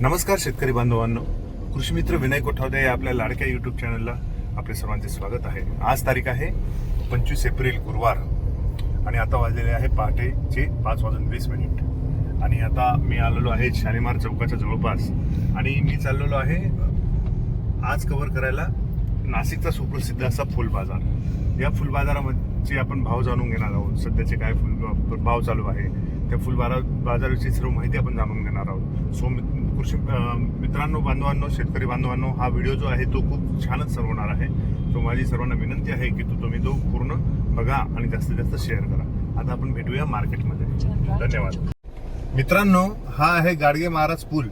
नमस्कार शेतकरी बांधवांनो. कृषी मित्र विनय कोठावदे या आपल्या लाडक्या युट्यूब चॅनलला आपले सर्वांचे स्वागत आहे. आज तारीख आहे पंचवीस एप्रिल गुरुवार आणि आता वाजलेले आहे पहाटेचे पाच वाजून वीस मिनिट. आणि आता मी आलेलो आहे शालिमार चौकाच्या जवळपास. आणि मी चाललेलो आहे आज कव्हर करायला नाशिकचा सुप्रसिद्ध असा फुल बाजार. या फुल बाजारामध्ये आपण भाव जाणून घेणार आहोत. सध्याचे काय फुल भाव चालू आहे. त्या फुल बारा बाजाराची सर्व माहिती आपण जाणून घेणार आहोत. सो कृषी मित्रांनो बांधवांनो शेतकरी बांधवांनो हा व्हिडिओ जो आहे तो खूप छानच सरवणार आहे. तो माझी सर्वांना विनंती आहे की तो तुम्ही तो पूर्ण बघा आणि जास्तीत जास्त शेअर करा. आता आपण भेटूया मार्केटमध्ये धन्यवाद. मित्रांनो हा आहे गाडगे महाराज पूल.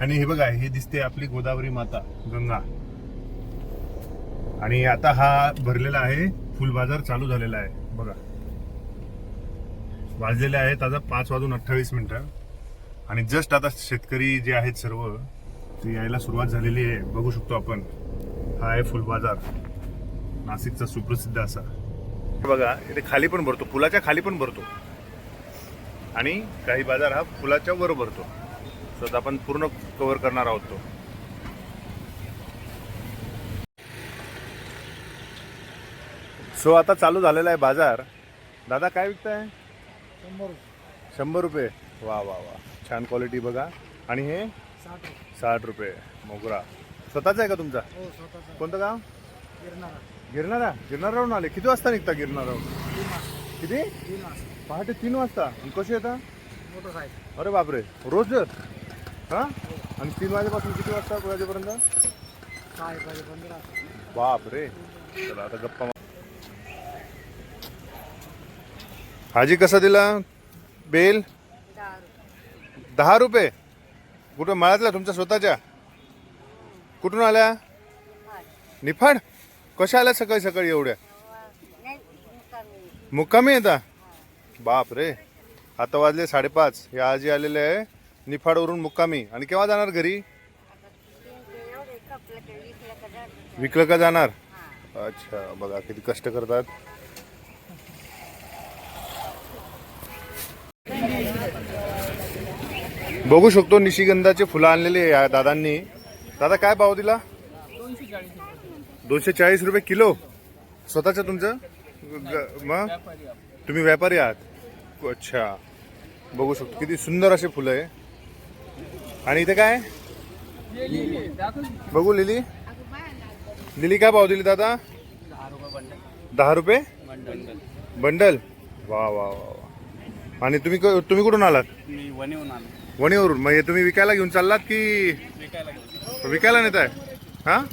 आणि हे बघा हे दिसते आपली गोदावरी माता गंगा. आणि आता हा भरलेला आहे फुल बाजार चालू झालेला आहे. बघा. वाजलेले आहेत आता पाच वाजून अठ्ठावीस मिनिटं. आणि जस्ट आता शेतकरी जे आहेत सर्व ते यायला सुरुवात झालेली आहे. बघू शकतो आपण. हा आहे फुल बाजार. नाशिकचा सुप्रसिद्ध असा. हे बघा इथे खाली पण भरतो. पुलाच्या खाली पण भरतो. आणि काही बाजार हा फुलाच्या वर भरतो. आता आपण पूर्ण कव्हर करणार आहोत तो. सो आता चालू झालेला आहे बाजार. दादा काय विकताय? शंभर शंभर रुपये. वा वा वा. छान क्वालिटी बघा. आणि हे? साठ रुपये. मोगरा. स्वतःचा आहे का तुमचा? हो कोणतं गाव? गिरणारा गिरणारा गिरणारावरून आले. किती वाजता निघता गिरणारावरून किती? पहाटे तीन वाजता. आणि कशी येता मोटरसायकल. अरे बापरे. रोज हा? आणि तीन वाजेपासून किती वाजता वाजेपर्यंत बापरे. चला आता गप्पा हाजी कसा दिला? बेल? दहा रुपये. कुठं माळातल्या तुमच्या स्वतःच्या? कुठून आल्या? निफाड? कशा आल्या सकाळी सकाळी एवढ्या? मुक्कामी येता? बाप रे. आता वाजले साडेपाच. हे आजी आलेले आहे निफाडवरून मुक्कामी. आणि केव्हा जाणार घरी? विकलं का जाणार? अच्छा बघा किती कष्ट करतात. बघू शकतो निशिगंधाचे फुलं आणलेले या दादांनी. दादा काय भाव दिला? दोनशे चाळीस रुपये किलो. स्वतःचं तुमचं? मग तुम्ही व्यापारी आहात. अच्छा. बघू शकतो. किती सुंदर असे फुलं आहे. आणि इथे काय? बघू लिली. लिली काय भाव दिली दादा? दहा रुपये? बंडल. वा वा वा वा. आणि तुम्ही क- तुम्ही कुठून आलात? आलो. वणीवरून. मग हे तुम्ही विकायला घेऊन चाललात की विकायला नेत आहे हा?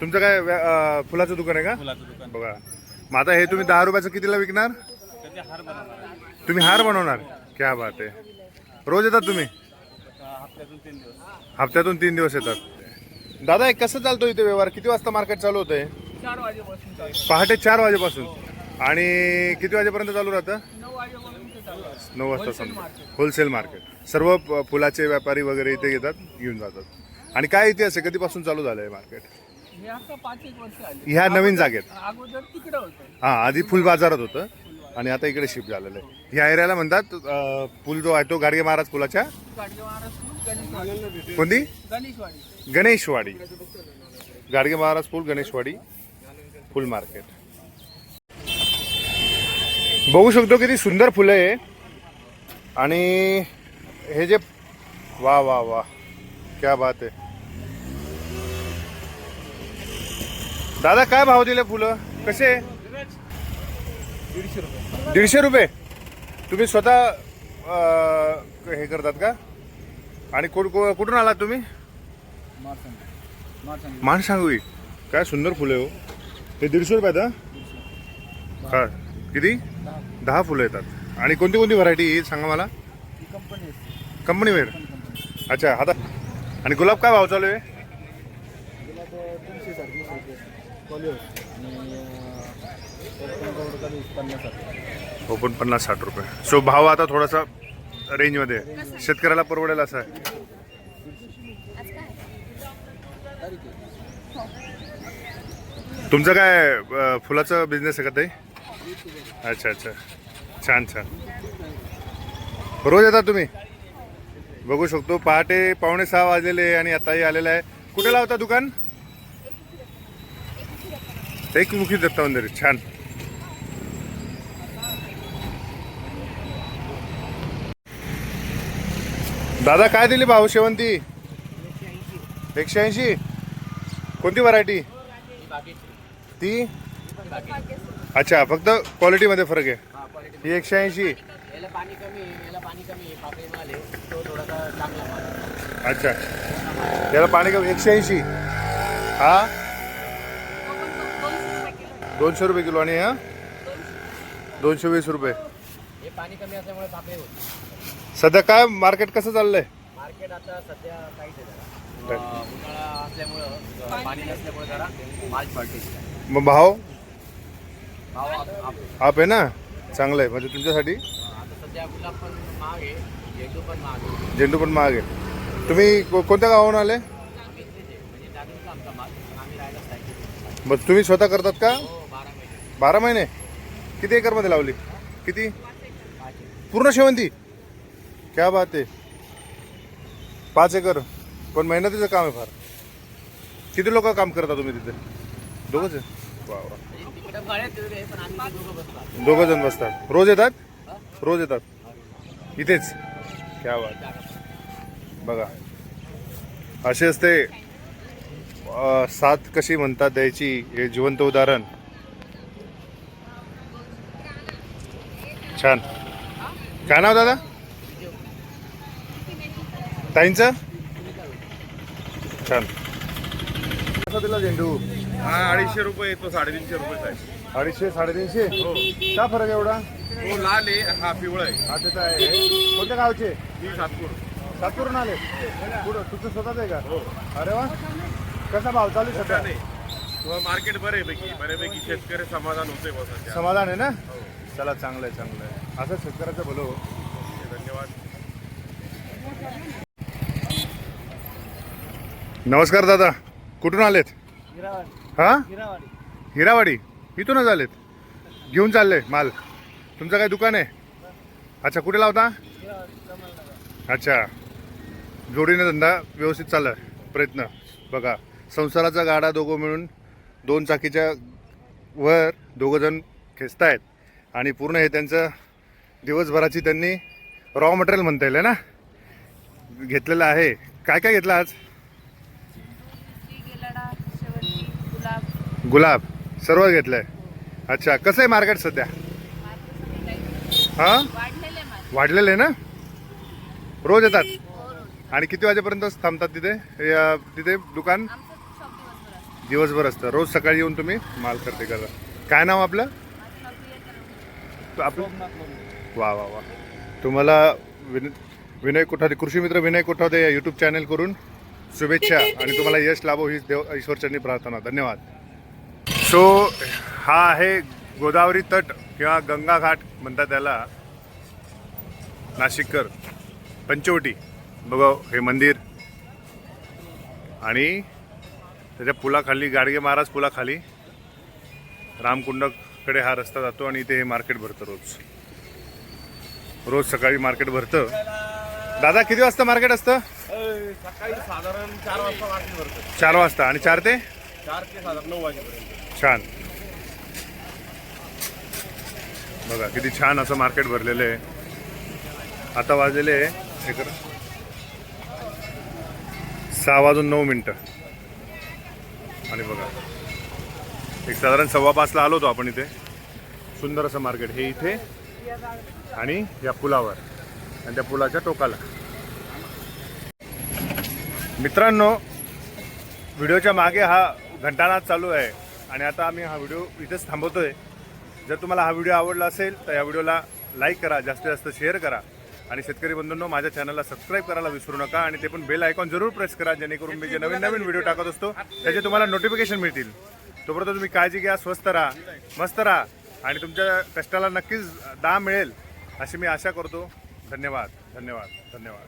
तुमचं काय व्या- अं, फुलाचं दुकान आहे का? फुलाचं दुकान बघा. मग आता हे तुम्ही दहा रुपयाचं कितीला विकणार? त्याचे हार बनवणार आहे. तुम्ही हार बनवणार? क्या बात आहे. रोज येतात तुम्ही? हप्त्यातून तीन दिवस. हप्त्यातून तीन दिवस येतात. दादा एक कसं चालतो इथे व्यवहार? किती वाजता मार्केट चालू होतंय? चार वाजेपासून चालू पहाटे चार वाजेपासून. आणि किती वाजेपर्यंत चालू राहतं? नऊ आहे. वाजता संपतं. होलसेल मार्केट सर्व फुलाचे व्यापारी वगैरे इथे येतात घेऊन जातात. आणि काय इतिहास आहे? कधीपासून चालू झालंय मार्केट हे आता पाच एक वर्ष आले. ह्या नवीन जागेत. अगोदर तिकडे होतं. हा आधी फुल बाजारात होतं आणि आता इकडे शिफ्ट झालेलं आहे. ह्या एरियाला म्हणतात अं, पूल जो आहे तो गाडगे महाराज पुलाच्या गाडगे महाराज गणेशवाडी. कोणती? गणेशवाडी. गणेशवाडी. गाडगे महाराज पूल गणेशवाडी फुल मार्केट बघू शकतो किती सुंदर फुलं आहे. आणि हे जे वा वा वा. क्या बात आहे. दादा काय भाव दिले फुलं? कसे? दीडशे रुपये. दीडशे रुपये? तुम्ही स्वतः हे करतात का? आणि कुठ- कुठून आलात तुम्ही? मान सांगवी काय सुंदर फुलं हो. हे दीडशे रुपयात हा. किती? दहा फुलं येतात. आणि कोणती कोणती व्हरायटी सांगा मला. कंपनी कंपनी कंपनी अच्छा आता आणि गुलाब काय भाव चालू आहे? ओपन पन्नास साठ रुपये. सो भाव आता थोडासा रेंजमध्ये आहे. शेतकऱ्याला परवडेल असा आहे. तुमचं काय फुलाचं बिझनेस आहे का ते अच्छा अच्छा. छान छान. रोज येतात तुम्ही? बघू शकतो. पहाटे पावणे सहा वाजलेले आणि आताही आलेला आहे. कुठे लावता दुकान? एक मुखी दत्ता मंदिर छान. दादा काय दिली भाऊ शेवंती? एकशे ऐंशी. कोणती व्हरायटी ती? अच्छा फक्त क्वालिटीमध्ये फरक आहे. ही एकशे ऐंशी. याला पाणी कमी आहे याला पाणी कमी आहे. पापडी माल आहे. तो थोडासा चांगला माल आहे. अच्छा. याला पाणी कमी एकशे ऐंशी. हा? दोनशे रुपये किलो आणि हा? दोनशे वीस रुपये. हे पाणी कमी असल्यामुळे पापडी होत सध्या काय मार्केट कसं चाललंय? मार्केट आता सध्या काहीच आहे जरा अं, उन्हाळा असल्यामुळं अं, पाणी नसल्यामुळे जरा माल शॉर्टेज आहे. मग भाव भाव? आप- आहे ना? चांगलं आहे. म्हणजे तुमच्यासाठी? झेंडू पण महाग आहे तुम्ही को- कोणत्या गावाहून आले? मग तुम्ही स्वतः करतात का? बारा महिने. किती एकरमध्ये लावली? किती? पूर्ण शेवंती? क्या बात आहे. पाच एकर. पण मेहनतीचं काम आहे फार. किती लोक काम करता तुम्ही तिथे? दोघंच आहे. वा वा जण बसतात. रोज येतात? रोज येतात. इथेच. क्या बात. बघा. असे असते साथ कशी म्हणतात द्यायची? हे जिवंत उदाहरण. छान. काय नाव दादा? ताईंचं? छान. कसा दिला झेंडू हा अडीचशे रुपये तो साडेतीनशे रुपये आहे अडीचशे साडेतीनशे? का फरक एवढा? तो लाल आहे हा पिवळा आहे. हा तिथं आहे. कोणत्या गावचे? ही सातपूर. सातपूरून आले. पुढं तुझं स्वतःच आहे का? अरे वा. कसा भाव चालू आहे सध्या? मार्केट बऱ्यापैकी बऱ्यापैकी शेतकरी समाधान होते सध्या. समाधान आहे ना? चला चांगलं आहे चांगलं आहे. असं शेतकऱ्याचं भलो धन्यवाद. नमस्कार दादा. कुठून आलेत? हा? हिरावाडी. हिरावाडी? इथूनच आलेत. घेऊन चालले माल. तुमचं काय दुकान आहे? अच्छा कुठे लावता? अच्छा. जोडीने धंदा व्यवस्थित चालला प्रयत्न. बघा संसाराचा गाडा दोघं मिळून दोन चाकीच्या वर दोघं जण खेचतायत. आणि पूर्ण हे त्यांचं दिवसभराची त्यांनी रॉ मटेरियल म्हणता येईल ना? घेतलेलं आहे. काय काय घेतलं आज गेलाडा शेवंती गुलाब सर्व घेतलंय. अच्छा कसं आहे मार्केट सध्या? हां? वाढलेले आहे ना? रोज येतात? आणि किती वाजेपर्यंत थांबतात तिथे? तिथे दुकान? दिवसभर असतं. रोज सकाळी येऊन तुम्ही माल खरेदी करा काय नाव आपलं? आपलं? वा वा वा. तुम्हाला विन विनय कोठारे कृषी मित्र विनय कोठारे या यूट्यूब चॅनल करून शुभेच्छा आणि तुम्हाला यश लाभो हीच देव ईश्वरचरणी प्रार्थना. धन्यवाद. सो हा आहे गोदावरी तट किंवा गंगा घाट म्हणतात त्याला. नाशिककर पंचवटी. बघा हे मंदिर. आणि त्याच्या पुलाखाली गाडगे महाराज पुलाखाली रामकुंडकडे हा रस्ता जातो आणि इथे हे मार्केट भरतं रोज. रोज सकाळी मार्केट भरतं. दादा किती वाजता मार्केट असतं? सकाळी साधारण चार वाजता मार्केट भरतं. चार वाजता. आणि चार ते? चार ते साधारण नऊ वाजेपर्यंत. छान. बघा किती छान असं मार्केट भरलेलं आहे. आता वाजलेले आहे एक सहा वाजून नऊ मिनटं. आणि बघा एक साधारण सव्वा पाचला आलो होतो आपण इथे. सुंदर असं मार्केट हे इथे आणि या पुलावर. आणि त्या पुलाच्या टोकाला. मित्रांनो व्हिडिओच्या मागे हा घंटानाद चालू आहे. आणि आता आम्ही हा व्हिडिओ इथेच आहे जर तुम्हाला हा व्हिडिओ आवडला असेल तर या व्हिडिओला लाईक करा जास्तीत जास्त शेअर करा. आणि शेतकरी बंधूंनो माझ्या चॅनलला सबस्क्राईब करायला विसरू नका आणि ते पण बेल आयकॉन जरूर प्रेस करा जेणेकरून मी जे नवीन नवीन व्हिडिओ टाकत असतो त्याचे तुम्हाला नोटिफिकेशन मिळतील. तोपर्यंत तुम्ही काळजी घ्या स्वस्त राहा मस्त राहा. आणि तुमच्या कष्टाला नक्कीच दा मिळेल अशी मी आशा करतो. धन्यवाद धन्यवाद धन्यवाद.